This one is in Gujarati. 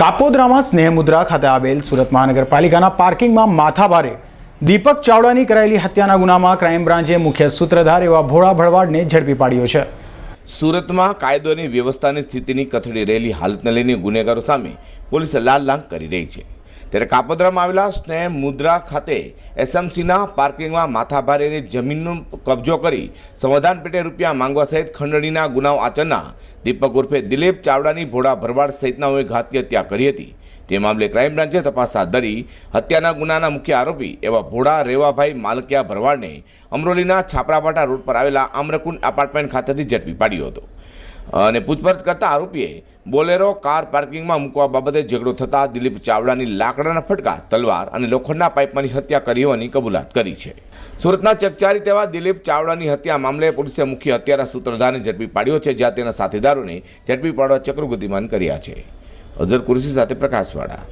કાપોદ્રામાં સ્નેહમુદ્રા ખાતે આવેલ સુરત મહાનગરપાલિકાના પાર્કિંગમાં માથાભારે દીપક ચાવડાની કરાયેલી હત્યાના ગુનામાં ક્રાઇમ બ્રાન્ચે મુખ્ય સૂત્રધાર એવા ભોળા ભળવાડને ઝડપી પાડ્યો છે. સુરતમાં કાયદોની વ્યવસ્થાની સ્થિતિની કથળી રહેલી હાલતને લઈને ગુનેગારો સામે પોલીસ લાલ લાંગ કરી રહી છે. ત્યારે કાપોદ્રામાં આવેલા સ્નેહ મુદ્રા ખાતે એસએમસીના પાર્કિંગમાં માથાભારે જમીનનો કબજો કરી સમાધાન પેટે રૂપિયા માંગવા સહિત ખંડણીના ગુનાઓ આચરના દીપક ઉર્ફે દિલીપ ચાવડાની ભોળા ભરવાડ સહિતનાઓએ ઘાતકી હત્યા કરી હતી. તે મામલે ક્રાઇમ બ્રાન્ચે તપાસ હાથ ધરી હત્યાના ગુનાના મુખ્ય આરોપી એવા ભોળા રેવાભાઈ માલકિયા ભરવાડને અમરોલીના છાપરાપાટા રોડ પર આવેલા આમ્રકુંડ એપાર્ટમેન્ટ ખાતેથી ઝડપી પાડ્યો હતો. અને પૂછપરછ કરતા આરોપીએ બોલેરો કાર પાર્કિંગમાં મૂકવા બાબતે ઝઘડો થતા દિલીપ ચાવડાની લાકડાના ફટકા, તલવાર અને લોખંડના પાઇપમાંની હત્યા કરી હોવાની કબૂલાત કરી છે. સુરતના ચકચારી તેવા દિલીપ ચાવડાની હત્યા મામલે પોલીસે મુખ્ય હત્યારા સૂત્રધારને ઝડપી પાડ્યો છે, જ્યાં તેના સાથીદારોને ઝડપી પાડવા ચક્રો ગતિમાન કર્યા છે. અઝર કુરશી સાથે પ્રકાશવાળા.